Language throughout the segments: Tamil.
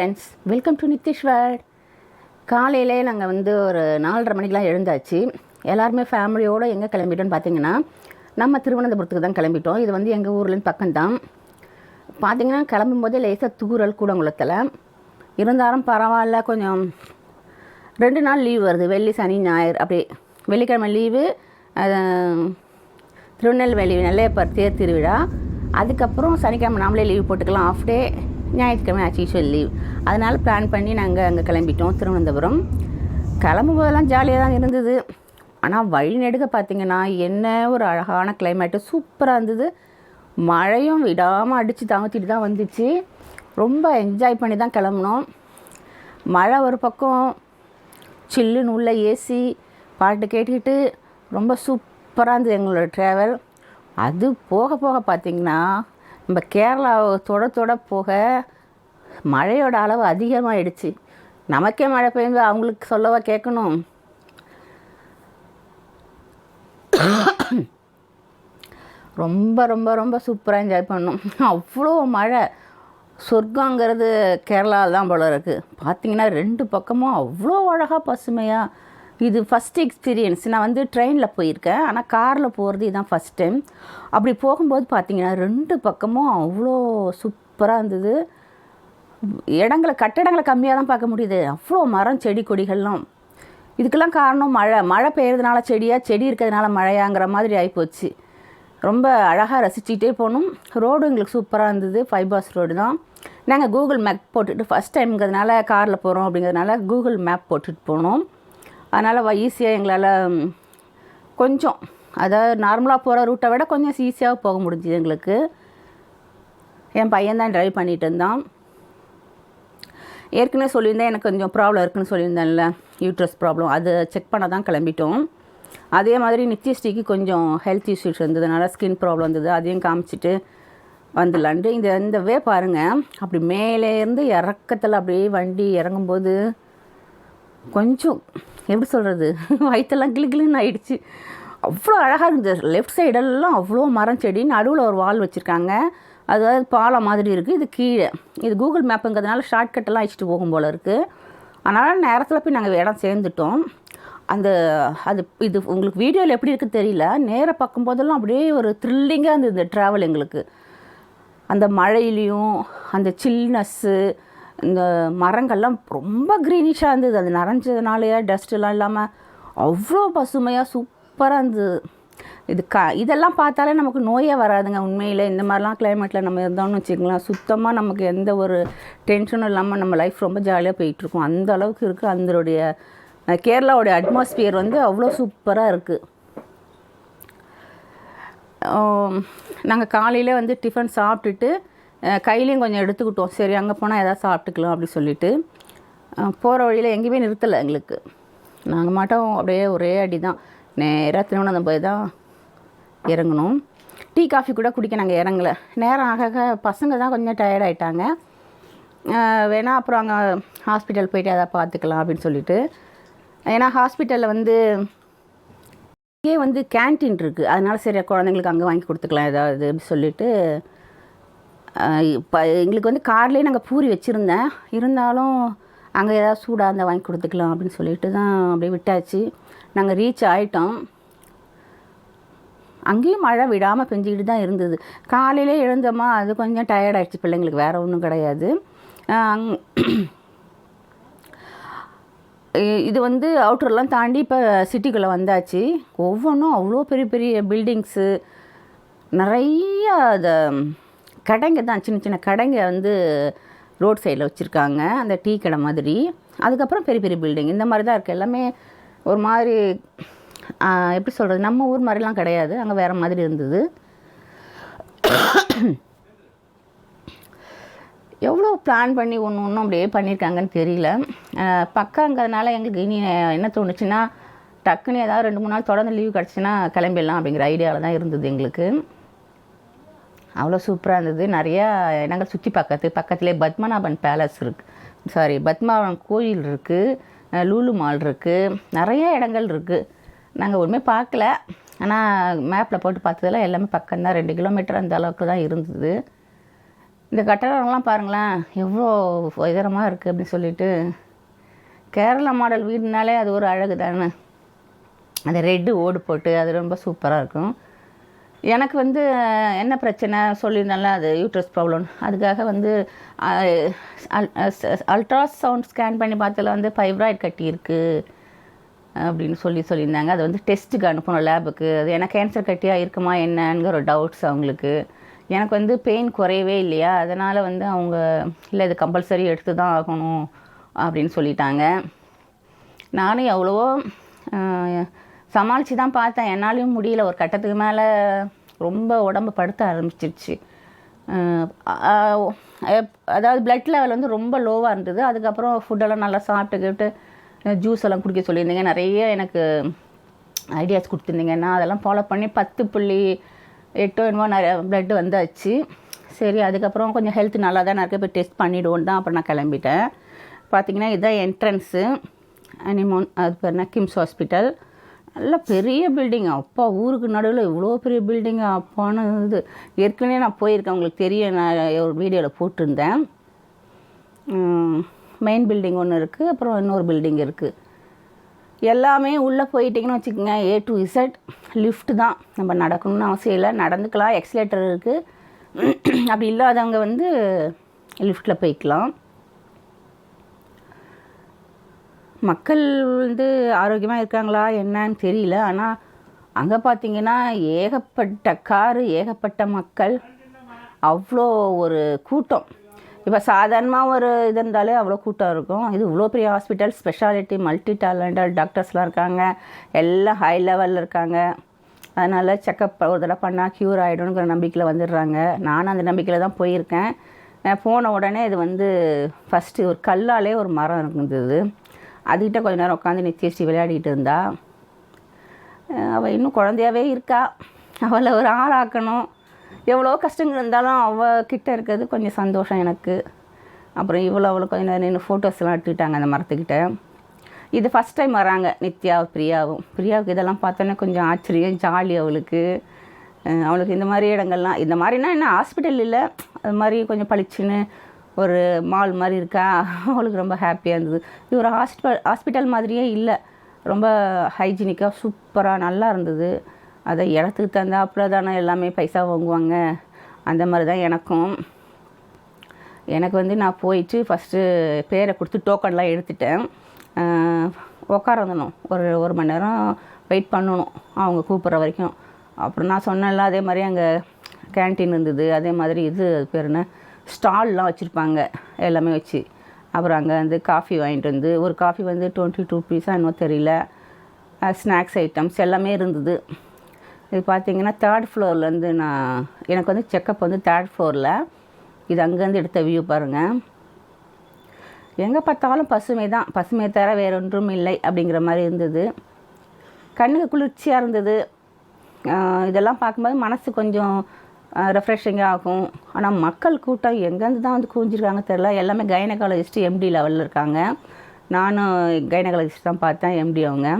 ஃப்ரெண்ட்ஸ் வெல்கம் டு நித்திஷ்வர் காலையிலே நாங்கள் வந்து ஒரு நாலரை மணிக்கெலாம் எழுந்தாச்சு. எல்லாருமே ஃபேமிலியோடு எங்கே கிளம்பிட்டோன்னு பார்த்தீங்கன்னா நம்ம திருவனந்தபுரத்துக்கு தான் கிளம்பிட்டோம். இது வந்து எங்கள் ஊர்லேருந்து பக்கம்தான். பார்த்தீங்கன்னா கிளம்பும்போதே லேசாக தூரல் கூடங்குளத்தில். இருந்தாலும் பரவாயில்ல கொஞ்சம் ரெண்டு நாள் லீவ் வருது. வெள்ளி சனி ஞாயிறு அப்படி வெள்ளிக்கிழமை லீவு திருநெல்வேலி நெல்லையப்பர் தேர் திருவிழா. அதுக்கப்புறம் சனிக்கிழமை நாமளே லீவ் போட்டுக்கலாம். ஆஃப் டே ஞாயிற்றுக்கிழமை ஆச்சு யூஸ்வல் லீவ் அதனால் பிளான் பண்ணி நாங்கள் அங்கே கிளம்பிட்டோம் திருவனந்தபுரம். கிளம்பும் போதெல்லாம் ஜாலியாக தான் இருந்தது. ஆனால் வழி நெடுக பார்த்தீங்கன்னா என்ன ஒரு அழகான கிளைமேட்டு சூப்பராக இருந்தது. மழையும் விடாமல் அடித்து தாமத்திட்டு தான் வந்துச்சு. ரொம்ப என்ஜாய் பண்ணி தான் கிளம்புனோம். மழை ஒரு பக்கம் சில்லுன்னு உள்ள ஏசி பாட்டு கேட்டுக்கிட்டு ரொம்ப சூப்பராக இருந்தது எங்களோட ட்ராவல் அது போக போக பார்த்திங்கன்னா நம்ம கேரளாவை தொட தொட போக மழையோட அளவு அதிகமாகிடுச்சு நமக்கே மழை பெய்யுங்க அவங்களுக்கு சொல்லவா கேட்கணும்? ரொம்ப ரொம்ப ரொம்ப சூப்பராக என்ஜாய் பண்ணோம். அவ்வளோ மழை. சொர்க்கங்கிறது கேரளாவில் தான் போல இருக்குது பார்த்தீங்கன்னா ரெண்டு பக்கமும் அவ்வளோ அழகாக பசுமையாக இது ஃபஸ்ட் எக்ஸ்பீரியன்ஸ் நான் வந்து ட்ரெயினில் போயிருக்கேன். ஆனால் காரில் போகிறது இதுதான் ஃபஸ்ட் டைம் அப்படி போகும்போது பார்த்தீங்கன்னா ரெண்டு பக்கமும் அவ்வளோ சூப்பராக இருந்தது. இடங்களை கட்டடங்களை கம்மியாக தான் பார்க்க முடியுது. அவ்வளோ மரம் செடி கொடிகள்லாம். இதுக்கெல்லாம் காரணம் மழை. மழை பெய்யறதுனால செடியாக செடி இருக்கிறதுனால மழையாங்கிற மாதிரி ஆகிப்போச்சு ரொம்ப அழகாக ரசிச்சுக்கிட்டே போனோம். ரோடு எங்களுக்கு சூப்பராக இருந்தது. ஃபைபாஸ் ரோடு தான். நாங்கள் கூகுள் மேப் போட்டுட்டு ஃபஸ்ட் டைம்ங்கிறதுனால காரில் போகிறோம் அப்படிங்கிறதுனால கூகுள் மேப் போட்டுட்டு போனோம். அதனால் ஈஸியாக எங்களால் கொஞ்சம் அதாவது நார்மலாக போகிற ரூட்டை விட கொஞ்சம் ஈஸியாக போக முடிஞ்சுது எங்களுக்கு. என் பையன் தான் ட்ரைவ் பண்ணிகிட்டு இருந்தான். ஏற்கனவே சொல்லியிருந்தேன் எனக்கு கொஞ்சம் ப்ராப்ளம் இருக்குன்னு சொல்லியிருந்தேன்ல யூட்ரஸ் ப்ராப்ளம் அது செக் பண்ண தான் கிளம்பிட்டோம். அதே மாதிரி நித்யஸ்ரீக்கு கொஞ்சம் ஹெல்த் இஷ்யூஸ் இருந்ததுனால ஸ்கின் ப்ராப்ளம் இருந்தது அதையும் காமிச்சிட்டு வந்துடலான்ட்டு. இந்த இந்த வே பாருங்கள் அப்படி மேலேருந்து இறக்கத்தில் அப்படியே வண்டி இறங்கும்போது கொஞ்சம் எப்படி சொல்கிறது வயிற்றெல்லாம் கிளு கிளுன்னு ஆயிடுச்சு. அவ்வளோ அழகாக இருந்தது. லெஃப்ட் சைடெல்லாம் அவ்வளோ மரம் செடி நடுவில் ஒரு வால் வச்சுருக்காங்க. அதாவது பாலம் மாதிரி இருக்குது இது கீழே. இது கூகுள் மேப்புங்கிறதுனால ஷார்ட்கட்டெல்லாம் அழிச்சிட்டு போகும் போல் இருக்குது அதனால் நேரத்தில் போய் நாங்கள் இடம் சேர்ந்துட்டோம். அந்த அது இது உங்களுக்கு வீடியோவில் எப்படி இருக்குன்னு தெரியல. நேராக பார்க்கும்போதெல்லாம் அப்படியே ஒரு த்ரில்லிங்காக இருந்தது இந்த ட்ராவல் எங்களுக்கு. அந்த மழையிலையும் அந்த சில்னஸ்ஸு இந்த மரங்கள்லாம் ரொம்ப க்ரீனிஷாக இருந்தது. அது நிறைஞ்சதுனாலேயே டஸ்ட்டெல்லாம் இல்லாமல் அவ்வளோ பசுமையாக சூப்பராக இருந்தது. இது க இதெல்லாம் பார்த்தாலே நமக்கு நோயே வராதுங்க. உண்மையில் இந்த மாதிரிலாம் கிளைமேட்டில் நம்ம இருந்தோம்னு வச்சுக்கலாம் சுத்தமாக நமக்கு எந்த ஒரு டென்ஷனும் இல்லாமல் நம்ம லைஃப் ரொம்ப ஜாலியாக போயிட்டுருக்கோம். அந்த அளவுக்கு இருக்குது அதனுடைய கேரளாவுடைய அட்மாஸ்பியர் வந்து அவ்வளோ சூப்பராக இருக்குது நாங்கள் காலையில் வந்து டிஃபன் சாப்பிட்டுட்டு கையிலையும் கொஞ்சம் எடுத்துக்கிட்டோம். சரி அங்கே போனால் எதாவது சாப்பிட்டுக்கலாம் அப்படி சொல்லிட்டு போகிற வழியில் எங்கேயுமே நிறுத்தலை எங்களுக்கு. நாங்கள் மட்டும். அப்படியே ஒரே அடி தான் நேராக திருவனந்தம் போய் தான் இறங்கணும் டீ காஃபி கூட குடிக்க நாங்கள் இறங்கலை. நேரம் ஆக ஆக பசங்க தான் கொஞ்சம் டயர்ட் ஆகிட்டாங்க வேணால் அப்புறம் அங்கே ஹாஸ்பிட்டல் போயிட்டு அதை பார்த்துக்கலாம் அப்படின்னு சொல்லிட்டு. ஏன்னா ஹாஸ்பிட்டலில் வந்து இங்கே வந்து கேன்டீன் இருக்குது அதனால சரி குழந்தைங்களுக்கு அங்கே வாங்கி கொடுத்துக்கலாம் ஏதாவது அப்படின்னு சொல்லிட்டு இப்போ எங்களுக்கு வந்து கார்லேயே நாங்கள் பூரி வச்சுருந்தேன். இருந்தாலும் அங்கே ஏதாவது சூடாக இருந்தால் வாங்கி கொடுத்துக்கலாம் அப்படின்னு சொல்லிட்டு தான் அப்படியே விட்டாச்சு. நாங்கள் ரீச் ஆகிட்டோம் அங்கேயும் மழை விடாமல் பெஞ்சிக்கிட்டு தான் இருந்தது. காலையிலே எழுந்தோமா அது கொஞ்சம் டயர்ட் ஆகிடுச்சு பிள்ளைங்களுக்கு வேறு ஒன்றும் கிடையாது. இது வந்து அவுட்டர்லாம் தாண்டி இப்போ சிட்டிக்குள்ளே வந்தாச்சு. ஒவ்வொன்றும் அவ்வளோ பெரிய பெரிய பில்டிங்ஸு நிறைய அதை கடைங்க தான் சின்ன சின்ன கடைங்க வந்து ரோட் சைடில் வச்சுருக்காங்க அந்த டீ கடை மாதிரி. அதுக்கப்புறம் பெரிய பெரிய பில்டிங் இந்த மாதிரி தான் இருக்குது எல்லாமே ஒரு மாதிரி எப்படி சொல்கிறது நம்ம ஊர் மாதிரிலாம் கிடையாது. அங்கே வேறு மாதிரி இருந்தது. எவ்வளோ பிளான் பண்ணி ஒன்று ஒன்றும் அப்படியே பண்ணியிருக்காங்கன்னு தெரியல. பக்காங்கிறதுனால எங்களுக்கு இனி என்ன தோணுச்சுன்னா டக்குன்னு ஏதாவது ரெண்டு மூணு நாள் தொடர்ந்து லீவ் கிடச்சின்னா கிளம்பிடலாம் அப்படிங்கிற ஐடியாவில் தான் இருந்தது எங்களுக்கு. அவ்வளோ சூப்பராக இருந்தது. நிறையா இடங்கள் சுற்றி பார்க்கறது பக்கத்துலேயே பத்மநாபன் பேலஸ் இருக்குது சாரி பத்மநாபன் கோயில் இருக்குது லூலு மால் இருக்குது நிறைய இடங்கள் இருக்குது நாங்கள் ஒன்றுமே பார்க்கல. ஆனால் மேப்பில் போட்டு பார்த்ததெல்லாம் எல்லாமே பக்கம்தான். ரெண்டு கிலோமீட்டர் அந்த அளவுக்கு தான் இருந்தது. இந்த கட்டடம்லாம் பாருங்களேன். எவ்வளோ உயரமாக இருக்குது அப்படின்னு சொல்லிட்டு. கேரளா மாடல் வீடுனாலே அது ஒரு அழகு தானே அந்த ரெட்டு ஓடு போட்டு அது ரொம்ப சூப்பராக இருக்கும். எனக்கு வந்து என்ன பிரச்சனை? சொல்லியிருந்தால அது யூட்ரஸ் ப்ராப்ளம் அதுக்காக வந்து அல்ட்ராசவுண்ட் ஸ்கேன் பண்ணி பார்த்ததுல வந்து ஃபைப்ராய்ட் கட்டி இருக்குது அப்படின்னு சொல்லி சொல்லியிருந்தாங்க. அது வந்து டெஸ்ட்டுக்கு அனுப்பணும் லேபுக்கு அது ஏன்னா கேன்சர் கட்டியாக இருக்குமா என்னங்கிற ஒரு டவுட்ஸ் அவங்களுக்கு. எனக்கு வந்து பெயின் குறையவே இல்லையா? அதனால் வந்து அவங்க இல்லை இது கம்பல்சரி எடுத்து தான் ஆகணும் அப்படின்னு சொல்லிட்டாங்க. நானும் எவ்வளவோ சமாளித்து தான் பார்த்தேன். என்னாலையும் முடியல. ஒரு கட்டத்துக்கு மேலே ரொம்ப உடம்பு படுத்த ஆரம்பிச்சிருச்சு. அதாவது பிளட் லெவல் வந்து ரொம்ப லோவாக இருந்தது. அதுக்கப்புறம் ஃபுட்டெல்லாம் நல்லா சாப்பிட்டுக்கிட்டு ஜூஸ் எல்லாம் குடிக்க சொல்லியிருந்தீங்க. நிறைய எனக்கு ஐடியாஸ் கொடுத்துருந்தீங்க. நான் அதெல்லாம் ஃபாலோ பண்ணி பத்து புள்ளி எட்டோ என்னமோ நிறைய பிளட் வந்தாச்சு. சரி அதுக்கப்புறம் கொஞ்சம் ஹெல்த் நல்லா தான் இருக்குது போய் டெஸ்ட் பண்ணிவிடுவோம் தான் அப்புறம் நான் கிளம்பிட்டேன். பார்த்தீங்கன்னா இதுதான் என்ட்ரன்ஸு அனிமோன் அது பேர் என்ன? கிம்ஸ் ஹாஸ்பிட்டல் நல்ல பெரிய பில்டிங் அப்பா ஊருக்கு நடுவில் இவ்வளோ பெரிய பில்டிங் அப்பான்னு இது. ஏற்கனவே நான் போயிருக்கேன். உங்களுக்கு தெரியும் நான் ஒரு வீடியோவில் போட்டிருந்தேன். மெயின் பில்டிங் ஒன்று இருக்குது அப்புறம் இன்னொரு பில்டிங் இருக்குது எல்லாமே உள்ளே போயிட்டிங்கன்னு வச்சுக்கோங்க. ஏ டு இசட் லிஃப்ட் தான். நம்ம நடக்கணும்னு அவசியம் இல்லை. நடந்துக்கலாம். எக்ஸலேட்டர் இருக்குது அப்படி இல்லாதவங்க வந்து லிஃப்ட்டில் போய்க்கலாம். மக்கள் வந்து ஆரோக்கியமாக இருக்காங்களா என்னன்னு தெரியல. ஆனால் அங்கே பார்த்தீங்கன்னா ஏகப்பட்ட காரு ஏகப்பட்ட மக்கள். அவ்வளோ ஒரு கூட்டம். இப்போ சாதாரணமாக ஒரு இது இருந்தாலே அவ்வளோ கூட்டம் இருக்கும். இது இவ்வளோ பெரிய ஹாஸ்பிட்டல் ஸ்பெஷாலிட்டி மல்டி டேலண்டட் டாக்டர்ஸ்லாம் இருக்காங்க. எல்லாம் ஹை லெவலில் இருக்காங்க. அதனால் செக்கப் ஒரு தடவை பண்ணால் க்யூர் ஆகிடும்ங்கிற நம்பிக்கையில் வந்துடுறாங்க. நானும் அந்த நம்பிக்கையில் தான் போயிருக்கேன். போன உடனே இது வந்து ஃபஸ்ட்டு ஒரு கல்லாலே ஒரு மரம் இருந்தது. அதுக்கிட்ட கொஞ்ச நேரம் உட்காந்து நித்தியஸ்ரீ விளையாடிட்டு இருந்தா. அவள் இன்னும் குழந்தையாவே இருக்கா? அவளை ஒரு ஆளாக்கணும். எவ்வளோ கஷ்டங்கள் இருந்தாலும் அவள் கிட்டே இருக்கிறது கொஞ்சம் சந்தோஷம் எனக்கு. அப்புறம் இவ்வளோ அவ்வளோ கொஞ்சம் நேரம் நின்று ஃபோட்டோஸ்லாம் எடுத்துக்கிட்டாங்க அந்த மரத்துக்கிட்ட. இது ஃபஸ்ட் டைம் வராங்க நித்யா பிரியாவும். பிரியாவுக்கு இதெல்லாம் பார்த்தோன்னே கொஞ்சம் ஆச்சரியம் ஜாலி அவளுக்கு. அவளுக்கு இந்த மாதிரி இடங்கள்லாம் இந்த மாதிரினா என்ன ஹாஸ்பிட்டல் இல்லை. அது மாதிரி கொஞ்சம் பளிச்சுன்னு ஒரு மால் மாதிரி இருக்கா? அவளுக்கு ரொம்ப ஹாப்பியாக இருந்தது. இது ஒரு ஹாஸ்பிட்டல் ஹாஸ்பிட்டல் மாதிரியே இல்லை. ரொம்ப ஹைஜீனிக்காக சூப்பராக நல்லா இருந்தது. அதை இடத்துக்கு தந்தாப்புல தானே எல்லாமே பைசா வாங்குவாங்க. அந்த மாதிரி தான் எனக்கும். எனக்கு வந்து நான் போயிட்டு ஃபஸ்ட்டு பேரை கொடுத்து டோக்கன்லாம் எடுத்துட்டேன். உட்காரந்தணும் ஒரு ஒரு மணி நேரம் வெயிட் பண்ணணும். அவங்க கூப்பிட்ற வரைக்கும். அப்புறம் நான் சொன்னேன்ல அதே மாதிரி அங்கே கேன்டீன் இருந்தது. அதே மாதிரி இது அது பேர் என்ன? ஸ்டால்லாம் வச்சுருப்பாங்க எல்லாமே வச்சு. அப்புறம் அங்கே வந்து காஃபி வாங்கிட்டு வந்து ஒரு காஃபி வந்து டுவெண்ட்டி டூ பீஸாக இன்னும் தெரியல. ஸ்நாக்ஸ் ஐட்டம்ஸ் எல்லாமே இருந்தது. இது பார்த்தீங்கன்னா தேர்ட் ஃப்ளோர்லேருந்து நான் எனக்கு வந்து செக்கப் வந்து தேர்ட் ஃப்ளோரில் இது அங்கேருந்து எடுத்த வியூ பாருங்கள் எங்கே பார்த்தாலும் பசுமை தான். பசுமை தவிர வேற ஒன்றும் இல்லை அப்படிங்கிற மாதிரி இருந்தது. கண்ணுக்கு குளிர்ச்சியாக இருந்தது. இதெல்லாம் பார்க்கும்போது மனசு கொஞ்சம் ரெஃப்ரெஷிங்காக ஆகும். ஆனால் மக்கள் கூட்டம் எங்கேருந்து தான் வந்து குவிஞ்சிருக்காங்க தெரில எல்லாமே கைனகாலஜிஸ்ட் எம்டி லெவலில் இருக்காங்க. நானும் கைனகாலஜிஸ்ட் தான் பார்த்தேன் எம்டி அவங்க.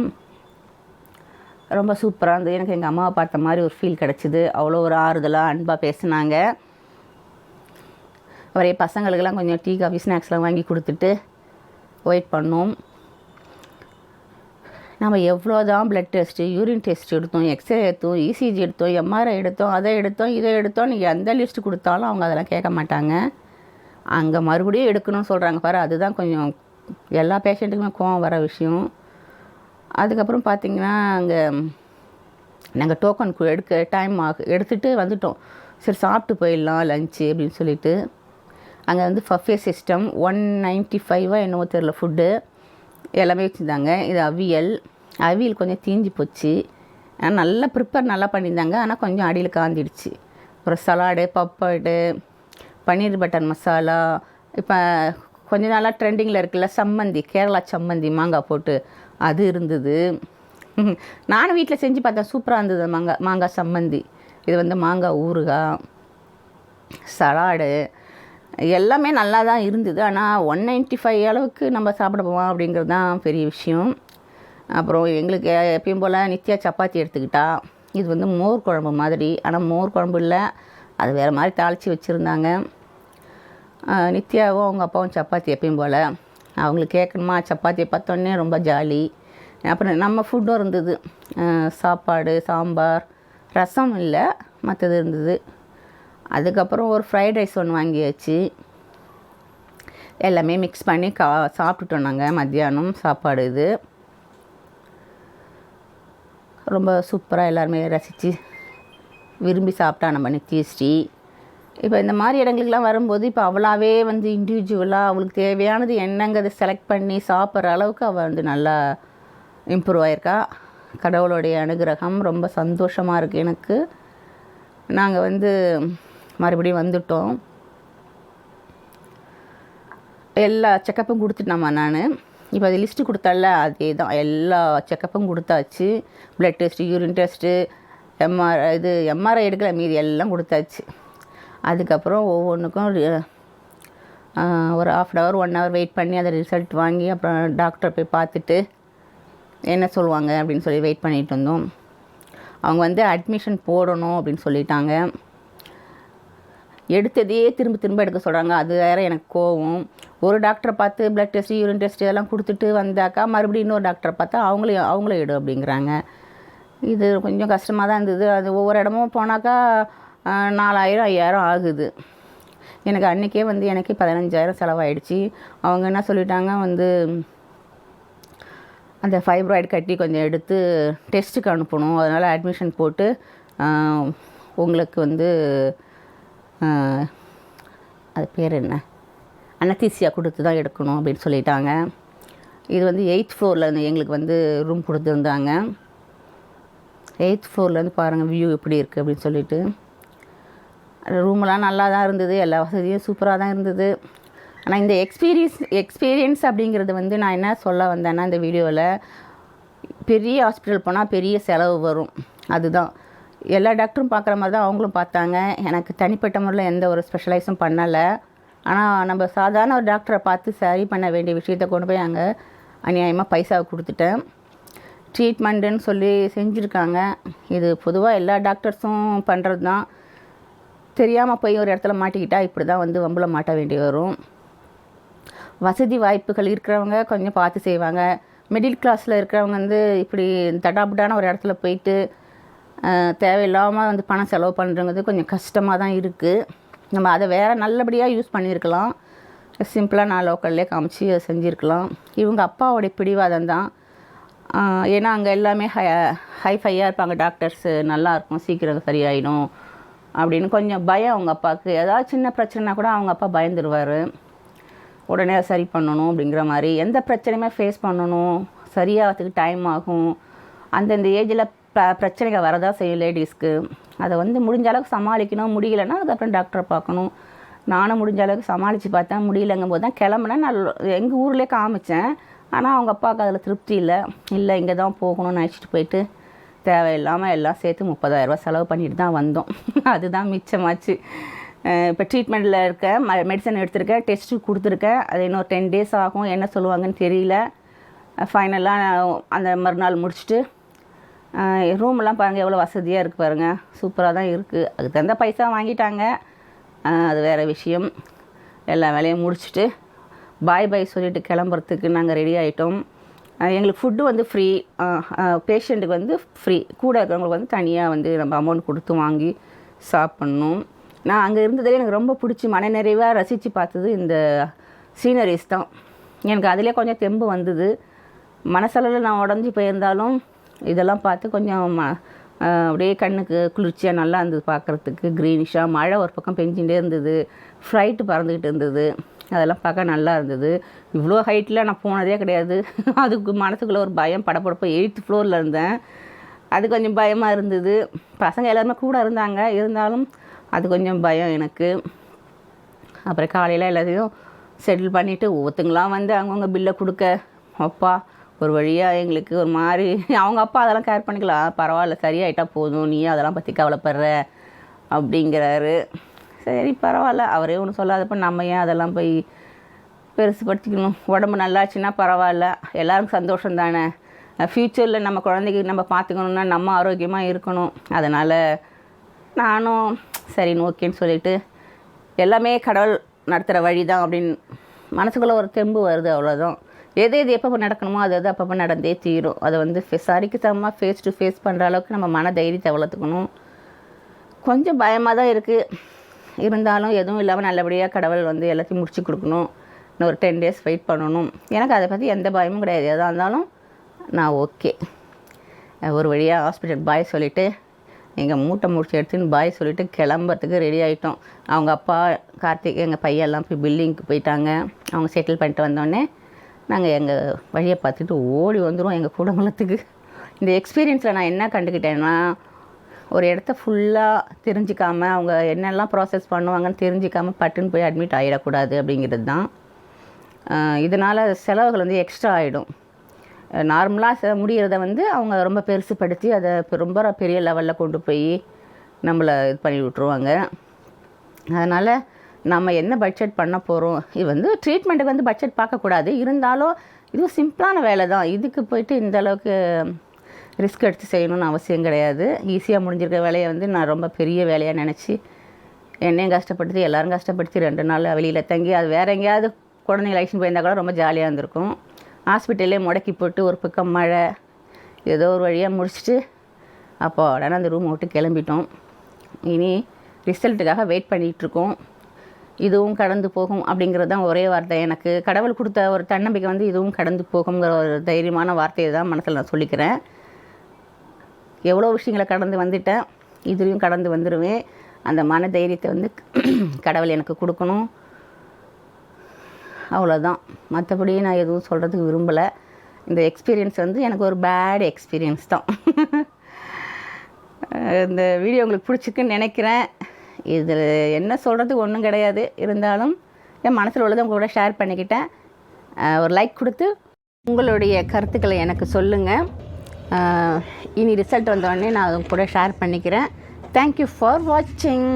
ரொம்ப சூப்பராக இருந்தது எனக்கு எங்கள் அம்மாவை பார்த்த மாதிரி ஒரு ஃபீல் கிடச்சிது. அவ்வளோ ஒரு ஆறுதலாக அன்பாக பேசினாங்க. அவரே பசங்களுக்கெல்லாம் கொஞ்சம் டீ காஃபி ஸ்நாக்ஸ்லாம் வாங்கி கொடுத்துட்டு வெயிட் பண்ணோம். நம்ம எவ்வளோ தான் பிளட் டெஸ்ட்டு யூரின் டெஸ்ட் எடுத்தோம் எக்ஸ்ரே எடுத்தோம் இசிஜி எடுத்தோம் எம்ஆர்ஐ எடுத்தோம் அதை எடுத்தோம் இதை எடுத்தோம் நீங்கள் எந்த லிஸ்ட் கொடுத்தாலும் அவங்க அதெல்லாம் கேட்க மாட்டாங்க. அங்கே மறுபடியும் எடுக்கணும்னு சொல்கிறாங்க பாரு அதுதான் கொஞ்சம் எல்லா பேஷண்ட்டுக்குமே கோவம் வர விஷயம். அதுக்கப்புறம் பார்த்திங்கன்னா அங்கே நாங்கள் டோக்கன் எடுக்க டைம் ஆகு எடுத்துகிட்டு வந்துட்டோம். சரி சாப்பிட்டு போயிடலாம் லஞ்சு அப்படின்னு சொல்லிட்டு. அங்கே வந்து ஃபஃபே சிஸ்டம் ஒன் நைன்ட்டி ஃபைவாக என்னவோ தெரில ஃபுட்டு எல்லாமே வச்சுருந்தாங்க. இது அவியல். அவியல் கொஞ்சம் தீஞ்சு போச்சு. ஆனால் நல்லா ப்ரிப்பேர் நல்லா பண்ணியிருந்தாங்க. ஆனால் கொஞ்சம் அடியில் காந்திடுச்சு அப்புறம் சலாடு பப்பாடு பன்னீர் பட்டர் மசாலா. இப்போ கொஞ்ச நாளாக ட்ரெண்டிங்கில் இருக்குல்ல சம்மந்தி கேரளா சம்மந்தி மாங்காய் போட்டு அது இருந்தது. நானும் வீட்டில் செஞ்சு பார்த்தேன். சூப்பராக இருந்தது மாங்காய் மாங்காய் சம்மந்தி. இது வந்து மாங்காய் ஊறுகாய் சலாடு எல்லாமே நல்லா தான் இருந்தது. ஆனால் ஒன் நைன்ட்டி ஃபைவ் அளவுக்கு நம்ம சாப்பிட போவோம் அப்படிங்கிறது தான் பெரிய விஷயம். அப்புறம் எங்களுக்கு எப்பயும் போல் நித்யா சப்பாத்தி எடுத்துக்கிட்டா. இது வந்து மோர் குழம்பு மாதிரி. ஆனால் மோர் குழம்பு இல்லை. அது வேறு மாதிரி தாளித்து வச்சுருந்தாங்க. நித்யாவும் அவங்க அப்பாவும் சப்பாத்தி எப்பயும் போல். அவங்களுக்கு கேட்கணுமா சப்பாத்தியை பார்த்தோன்னே ரொம்ப ஜாலி. அப்புறம் நம்ம ஃபுட்டும் இருந்தது. சாப்பாடு சாம்பார் ரசம் இல்லை. மற்றது இருந்தது. அதுக்கப்புறம் ஒரு ஃப்ரைட் ரைஸ் ஒன்று வாங்கியாச்சு. எல்லாமே மிக்ஸ் பண்ணி கா சாப்பிட்டுட்டோம் நாங்கள் மத்தியானம் சாப்பாடு இது. ரொம்ப சூப்பராக எல்லாருமே ரசித்து விரும்பி சாப்பிட்டா நம்ம நித்யஸ்ரீ இப்போ இந்த மாதிரி இடங்களுக்குலாம் வரும்போது இப்போ அவளாவே வந்து இண்டிவிஜுவலாக அவளுக்கு தேவையானது என்னங்கிறத செலக்ட் பண்ணி சாப்பிட்ற அளவுக்கு அவள் வந்து நல்லா இம்ப்ரூவ் ஆயிருக்கா. கடவுளுடைய அனுகிரகம் ரொம்ப சந்தோஷமாக இருக்குது எனக்கு. நாங்கள் வந்து மறுபடியும் வந்துட்டோம். எல்லா செக்கப்பும் கொடுத்துட்டேம்மா நான். இப்போ அது லிஸ்ட்டு கொடுத்தால அதே தான் எல்லா செக்கப்பும் கொடுத்தாச்சு. Blood test urine test MR இது எம்ஆர்ஐ எடுக்கல மீதி எல்லாம் கொடுத்தாச்சு. அதுக்கப்புறம் ஒவ்வொன்றுக்கும் ஒரு half an hour one hour wait பண்ணி அதை ரிசல்ட் வாங்கி அப்புறம் டாக்டரை போய் பார்த்துட்டு என்ன சொல்லுவாங்க அப்படின்னு சொல்லி வெயிட் பண்ணிட்டு இருந்தோம். அவங்க வந்து அட்மிஷன் போடணும் அப்படின்னு சொல்லிட்டாங்க. எடுத்ததையே திரும்ப திரும்ப எடுக்க சொல்கிறாங்க அது வேற எனக்கு கோவம். ஒரு டாக்டரை பார்த்து பிளட் டெஸ்ட் யூரின் டெஸ்ட் இதெல்லாம் கொடுத்துட்டு வந்தாக்கா மறுபடியும் இன்னொரு டாக்டரை பார்த்தா அவங்களே அவங்களே எடு அப்படிங்கிறாங்க. இது கொஞ்சம் கஷ்டமாக தான் இருந்தது. அது ஒவ்வொரு இடமும் போனாக்கா நாலாயிரம் ஐயாயிரம் ஆகுது. எனக்கு அன்றைக்கே வந்து எனக்கு பதினஞ்சாயிரம் செலவாயிடுச்சு. அவங்க என்ன சொல்லிட்டாங்க வந்து அந்த ஃபைப்ராய்டு கட்டி கொஞ்சம் எடுத்து டெஸ்ட்டுக்கு அனுப்பணும். அதனால் அட்மிஷன் போட்டு உங்களுக்கு வந்து அது பேர் என்ன? அனத்தீசியா கொடுத்து தான் எடுக்கணும் அப்படின்னு சொல்லிட்டாங்க. இது வந்து எயித் ஃப்ளோரில் இருந்து எங்களுக்கு வந்து ரூம் கொடுத்துருந்தாங்க எயித் ஃப்ளோர்லேருந்து பாருங்கள் வியூ எப்படி இருக்குது அப்படின்னு சொல்லிட்டு. ரூமெல்லாம் நல்லா தான் இருந்தது எல்லா வசதியும் சூப்பராக தான் இருந்தது. ஆனால் இந்த எக்ஸ்பீரியன்ஸ் எக்ஸ்பீரியன்ஸ் அப்படிங்கிறது வந்து நான் என்ன சொல்ல வந்தேன்னா இந்த வீடியோவில் பெரிய ஹாஸ்பிட்டல் போனால் பெரிய செலவு வரும். அதுதான். எல்லா டாக்டரும் பார்க்குற மாதிரி தான் அவங்களும் பார்த்தாங்க. எனக்கு தனிப்பட்ட முறையில் எந்த ஒரு ஸ்பெஷலைஸும் பண்ணலை. ஆனால் நம்ம சாதாரண ஒரு டாக்டரை பார்த்து சரி பண்ண வேண்டிய விஷயத்தை கொண்டு போய் அங்கே அநியாயமாக பைசாவை கொடுத்துட்டேன். ட்ரீட்மெண்ட்டுன்னு சொல்லி செஞ்சுருக்காங்க. இது பொதுவாக எல்லா டாக்டர்ஸும் பண்ணுறது தான் தெரியாமல் போய் ஒரு இடத்துல மாட்டிக்கிட்டால் இப்படி தான் வந்து வம்புல மாட்ட வேண்டி வரும். வசதி வாய்ப்புகள் இருக்கிறவங்க கொஞ்சம் பார்த்து செய்வாங்க. மிடில் கிளாஸில் இருக்கிறவங்க வந்து இப்படி தடாபுடான ஒரு இடத்துல போயிட்டு தேவையில்லாமல் வந்து பணம் செலவு பண்ணுறது கொஞ்சம் கஷ்டமாக தான் இருக்குது நம்ம அதை வேறு நல்லபடியாக யூஸ் பண்ணியிருக்கலாம். சிம்பிளாக நான் லோக்கல்லே காமிச்சு அதை செஞ்சுருக்கலாம். இவங்க அப்பாவோடைய பிடிவாதம் தான். ஏன்னா அங்கே எல்லாமே ஹை ஹைஃபையாக இருப்பாங்க. டாக்டர்ஸு நல்லாயிருக்கும் சீக்கிரம் சரியாயிடும். அப்படின்னு கொஞ்சம் பயம் அவங்க அப்பாவுக்கு. ஏதாவது சின்ன பிரச்சனைனா கூட அவங்க அப்பா பயந்துருவார். உடனே அதை சரி பண்ணணும் அப்படிங்கிற மாதிரி. எந்த பிரச்சனையுமே ஃபேஸ் பண்ணணும். சரியாகிறதுக்கு டைம் ஆகும். அந்தந்த ஏஜில் ப பிரச்சனைகள் வரதான் செய்யும் லேடிஸ்க்கு அதை வந்து முடிஞ்ச அளவுக்கு சமாளிக்கணும். முடியலன்னா அதுக்கப்புறம் டாக்டரை பார்க்கணும். நானும் முடிஞ்ச அளவுக்கு சமாளித்து பார்த்தேன். முடியலங்கும் போது தான் கிளம்புனா நான் எங்கள் ஊர்லேயே காமிச்சேன். ஆனால் அவங்க அப்பாவுக்கு அதில் திருப்தி இல்லை. இல்லை இங்கே தான் போகணும்னு நினச்சிட்டு போயிட்டு தேவையில்லாமல் எல்லாம் சேர்த்து முப்பதாயிரரூபா செலவு பண்ணிட்டு தான் வந்தோம். அதுதான் மிச்சமாச்சு. இப்போ ட்ரீட்மெண்ட்டில் இருக்கேன் மெடிசன் எடுத்திருக்கேன் டெஸ்ட்டு கொடுத்துருக்கேன் அது இன்னும் டென் டேஸ் ஆகும். என்ன சொல்லுவாங்கன்னு தெரியல. ஃபைனலாக அந்த மறுநாள் முடிச்சுட்டு ரூம்லாம் பாருங்கள் எவ்வளோ வசதியாக இருக்குது பாருங்கள் சூப்பராக தான் இருக்குது அதுக்கு தகுந்த பைசா வாங்கிட்டாங்க. அது வேறு விஷயம். எல்லா வேலையும் முடிச்சுட்டு பாய் பாய் சொல்லிட்டு கிளம்புறதுக்கு நாங்கள் ரெடி ஆகிட்டோம் எங்களுக்கு ஃபுட்டு வந்து ஃப்ரீ பேஷண்ட்டுக்கு வந்து ஃப்ரீ கூட இருக்கிறவங்களுக்கு வந்து தனியாக வந்து நம்ம அமௌண்ட் கொடுத்து வாங்கி சாப்பிட்ணும். நான் அங்கே இருந்ததுலேயே எனக்கு ரொம்ப பிடிச்சி மனநிறைவாக ரசித்து பார்த்தது இந்த சீனரிஸ் தான். எனக்கு அதிலே கொஞ்சம் தெம்பு வந்தது. மனசளவில் நான் உடஞ்சி போயிருந்தாலும் இதெல்லாம் பார்த்து கொஞ்சம் ம அப்படியே கண்ணுக்கு குளிர்ச்சியாக நல்லா இருந்தது பார்க்குறதுக்கு. க்ரீனிஷாக மழை ஒரு பக்கம் பெஞ்சிகிட்டே இருந்தது. ஃப்ளைட்டு பறந்துக்கிட்டு இருந்தது. அதெல்லாம் பார்க்க நல்லா இருந்தது. இவ்வளோ ஹைட்டில் நான் போனதே கிடையாது. அதுக்கு மனசுக்குள்ளே ஒரு பயம் படப்படப்போ எயித்து ஃப்ளோரில் இருந்தேன். அது கொஞ்சம் பயமாக இருந்தது. பசங்க எல்லாருமே கூட இருந்தாங்க. இருந்தாலும் அது கொஞ்சம் பயம் எனக்கு. அப்புறம் காலையில் எல்லாத்தையும் செட்டில் பண்ணிவிட்டு ஒவ்வொருத்தங்களாம் வந்து அவங்கவுங்க பில்லை கொடுக்க அப்பா ஒரு வழியாக எங்களுக்கு ஒரு மாதிரி அவங்க அப்பா அதெல்லாம் கேர் பண்ணிக்கலாம் பரவாயில்ல சரியாயிட்டா போதும். நீ அதெல்லாம் பற்றி கவலைப்படுற. அப்படிங்கிறாரு. சரி பரவாயில்ல. அவரே ஒன்றும் சொல்லாதப்ப நம்ம ஏன் அதெல்லாம் போய் பெருசுப்படுத்திக்கணும் உடம்பு நல்லாச்சுன்னா பரவாயில்ல. எல்லாருக்கும் சந்தோஷம் தானே. ஃப்யூச்சரில் நம்ம குழந்தைக்கு நம்ம பார்த்துக்கணுன்னா நம்ம ஆரோக்கியமாக இருக்கணும். அதனால் நானும் சரின்னு ஓகேன்னு சொல்லிட்டு எல்லாமே கடவுள் நடத்துகிற வழி தான் அப்படின்னு மனசுக்குள்ளே ஒரு தெம்பு வருது அவ்வளோதான் எது எது எப்பப்போ நடக்கணுமோ அது அது அப்பப்போ நடந்தே தீரும். அதை வந்து ஃபே- சரிக்கு சமமாக ஃபேஸ் டு ஃபேஸ் பண்ணுற அளவுக்கு நம்ம மன தைரியத்தை வளர்த்துக்கணும். கொஞ்சம் பயமாக தான் இருக்குது இருந்தாலும் எதுவும் இல்லாமல் நல்லபடியாக கடவுள் வந்து எல்லாத்தையும் முடிச்சு கொடுக்கணும். இன்னும் ஒரு டென் டேஸ் வெயிட் பண்ணணும். எனக்கு அதை பற்றி எந்த பயமும் கிடையாது. எதாக இருந்தாலும் நான் ஓகே ஒரு வழியாக ஹாஸ்பிட்டல் பாய் சொல்லிவிட்டு எங்கள் மூட்டை முடிச்சு எடுத்துன்னு பாய் சொல்லிவிட்டு கிளம்புறதுக்கு ரெடி ஆகிட்டோம் அவங்க அப்பா கார்த்திக் எங்கள் பையெல்லாம் போய் பில்டிங்க்கு போயிட்டாங்க. அவங்க செட்டில் பண்ணிட்டு வந்தோடனே நாங்கள் எங்கள் வழியை பார்த்துட்டு ஓடி வந்துடுவோம் எங்கள் குடும்பத்துக்கு இந்த எக்ஸ்பீரியன்ஸில் நான் என்ன கண்டுக்கிட்டேன்னா ஒரு இடத்த ஃபுல்லாக தெரிஞ்சிக்காமல் அவங்க என்னெல்லாம் ப்ராசஸ் பண்ணுவாங்கன்னு தெரிஞ்சிக்காமல் பட்டுன்னு போய் அட்மிட் ஆகிடக்கூடாது அப்படிங்கிறது தான். இதனால் செலவுகள் வந்து எக்ஸ்ட்ரா ஆகிடும் நார்மலாக முடிகிறத வந்து அவங்க ரொம்ப பெருசுப்படுத்தி அதை ரொம்ப பெரிய லெவலில் கொண்டு போய் நம்மளை இது பண்ணி விட்ருவாங்க அதனால் நம்ம என்ன பட்ஜெட் பண்ண போகிறோம் இது வந்து ட்ரீட்மெண்ட்டுக்கு வந்து பட்ஜெட் பார்க்கக்கூடாது. இருந்தாலும் இது சிம்பிளான வேலை தான் இதுக்கு போயிட்டு இந்த அளவுக்கு ரிஸ்க் எடுத்து செய்யணும்னு அவசியம் கிடையாது. ஈஸியாக முடிஞ்சிருக்க வேலையை வந்து நான் ரொம்ப பெரிய வேலையாக நினச்சி என்னையும் கஷ்டப்படுத்தி எல்லோரும் கஷ்டப்படுத்தி ரெண்டு நாள் வெளியில் தங்கி அது வேறு எங்கேயாவது குழந்தைங்க லைசன் போயிருந்தால் கூட ரொம்ப ஜாலியாக இருந்திருக்கும். ஹாஸ்பிட்டல்லே முடக்கி போட்டு ஒரு பக்கம் மழை ஏதோ ஒரு வழியாக முடிச்சுட்டு அப்போ உடனே அந்த ரூம் விட்டு கிளம்பிட்டோம். இனி ரிசல்ட்டுக்காக வெயிட் பண்ணிகிட்ருக்கோம் இதுவும் கடந்து போகும் அப்படிங்கிறது தான் ஒரே வார்த்தை. எனக்கு கடவுள் கொடுத்த ஒரு தன்னம்பிக்கை வந்து இதுவும் கடந்து போகுங்கிற ஒரு தைரியமான வார்த்தையை தான் மனசில் நான் சொல்லிக்கிறேன். எவ்வளோ விஷயங்களை கடந்து வந்துட்டேன் இதுலேயும் கடந்து வந்துடுவேன் அந்த மன தைரியத்தை வந்து கடவுள் எனக்கு கொடுக்கணும். அவ்வளோதான் மற்றபடி நான் எதுவும் சொல்கிறதுக்கு விரும்பலை. இந்த எக்ஸ்பீரியன்ஸ் வந்து எனக்கு ஒரு பேட் எக்ஸ்பீரியன்ஸ் தான். இந்த வீடியோ உங்களுக்கு பிடிச்சிருக்குன்னு நினைக்கிறேன். இதில் என்ன சொல்கிறதுக்கு ஒன்றும் கிடையாது. இருந்தாலும் என் மனசில் உள்ளதை உங்க கூட ஷேர் பண்ணிக்கிட்டேன். ஒரு லைக் கொடுத்து உங்களுடைய கருத்துக்களை எனக்கு சொல்லுங்கள் இனி ரிசல்ட் வந்தோடனே நான் அது கூட ஷேர் பண்ணிக்கிறேன். தேங்க்யூ ஃபார் வாட்சிங்